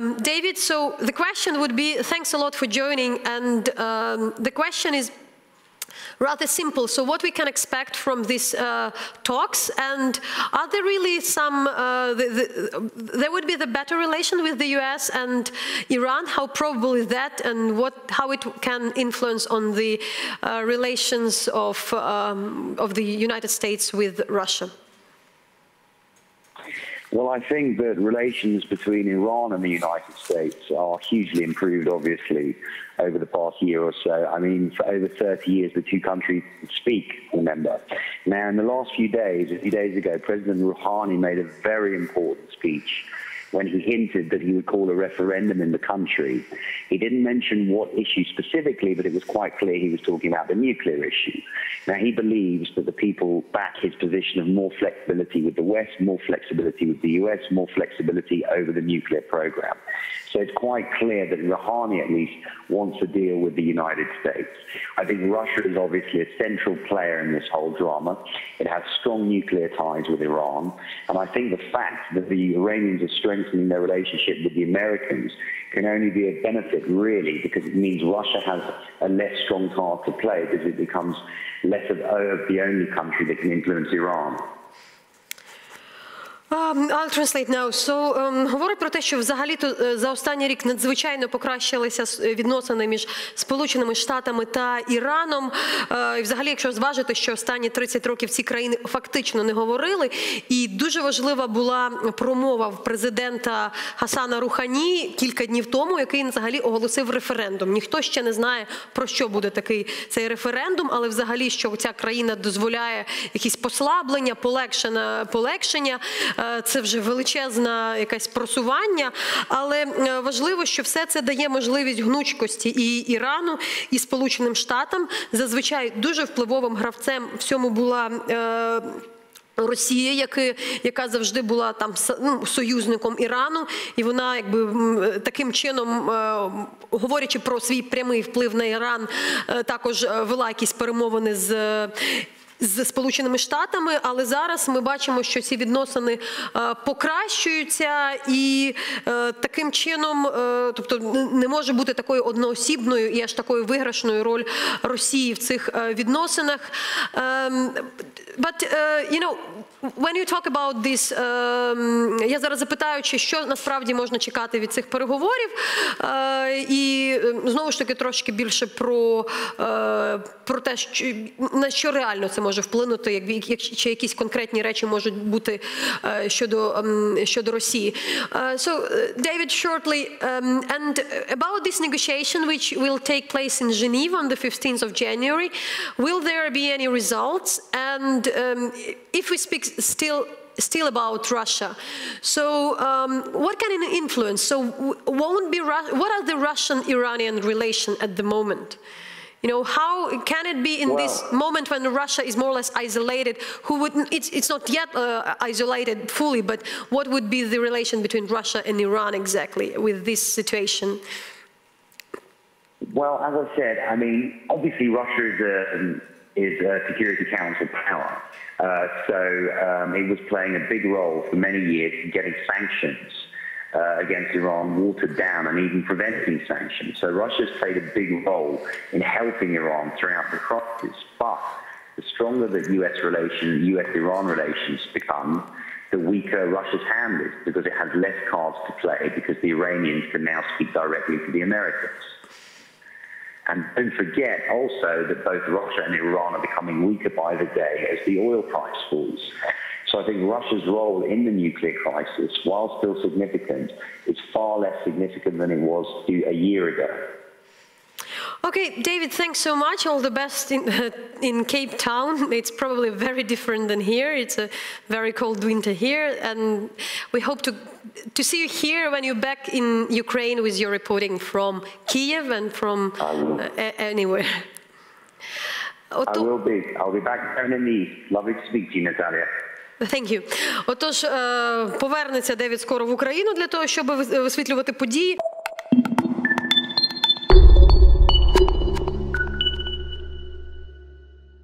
Um, David, so the question would be, thanks a lot for joining, and um, the question is rather simple. So what we can expect from these uh, talks, and are there really some, uh, the, the, there would be the better relation with the US and Iran, how probable is that, and what, how it can influence on the uh, relations of, um, of the United States with Russia? Well, I think that relations between Iran and the United States are hugely improved, obviously, over the past year or so. I mean, for over 30 years, the two countries speak, remember. Now, in the last few days, a few days ago, President Rouhani made a very important speech when he hinted that he would call a referendum in the country. He didn't mention what issue specifically, but it was quite clear he was talking about the nuclear issue. Now, he believes that the people back his position of more flexibility with the West, more flexibility with the US, more flexibility over the nuclear program. So it's quite clear that Rouhani, at least, wants a deal with the United States. I think Russia is obviously a central player in this whole drama. It has strong nuclear ties with Iran. And I think the fact that the Iranians are strengthening their relationship with the Americans can only be a benefit, really, because it means Russia has a less strong card to play because it becomes less of, of the only country that can influence Iran. Um, I'll translate now. So, um, говорить про те, що взагалі-то за останній рік надзвичайно покращилися відносини між Сполученими Штатами та Іраном. Uh, взагалі, якщо зважити, що останні 30 років ці країни фактично не говорили, і дуже важлива була промова в президента Хасана Рухані кілька днів тому, який взагалі оголосив референдум. Ніхто ще не знає про що буде такий цей референдум, але взагалі, що ця країна дозволяє якісь послаблення, полегшення, полегшення. Це вже величезне якесь просування, але важливо, що все це дає можливість гнучкості і Ірану, і Сполученим Штатам. Зазвичай дуже впливовим гравцем в цьому була. Росія, яка, яка завжди була там ну, союзником Ірану, і вона, якби таким чином, говорячи про свій прямий вплив на Іран, також вела якісь перемовини з з Сполученими Штатами, але зараз ми бачимо, що ці відносини покращуються, і таким чином, тобто, не може бути такою одноосібною і аж такою виграшною роль Росії в цих відносинах. But, uh, you know, when you talk about this, uh, я зараз запитаю, чи що насправді можна чекати від цих переговорів, uh, і знову ж таки трошки більше про, uh, про те, що, на що реально це може вплинути, як, як, чи якісь конкретні речі можуть бути щодо, um, щодо Росії. So, David, shortly, um, and about this negotiation, which will take place in Geneva on the 15th of January, will there be any results? And um, if we speak still still about Russia. So, um, what can it influence? So, won't be what are the Russian-Iranian relation at the moment? You know, how can it be in well, this moment when Russia is more or less isolated? Who would? It's it's not yet uh, isolated fully, but what would be the relation between Russia and Iran exactly with this situation? Well, as I said, I mean, obviously Russia is a is a Security Council power. Uh, so um, it was playing a big role for many years in getting sanctions uh, against Iran watered down and even preventing sanctions. So Russia's played a big role in helping Iran throughout the crisis. But the stronger the U.S. relations, U.S.-Iran relations become, the weaker Russia's hand is because it has less cards to play because the Iranians can now speak directly to the Americans. And don't forget also that both Russia and Iran are becoming weaker by the day as the oil price falls. So I think Russia's role in the nuclear crisis, while still significant, is far less significant than it was a year ago. Okay, David, thanks so much. All the best in, uh, in Cape Town. It's probably very different than here. It's a very cold winter here, and we hope to to see you here when you're back in Ukraine with your reporting from Kiev and from uh, anywhere. I will be. I'll be back down in the east. Lovely to speak to you, Natalia. Thank you. Отож, повернеться Девід скоро в Україну для того, щоб висвітлювати події.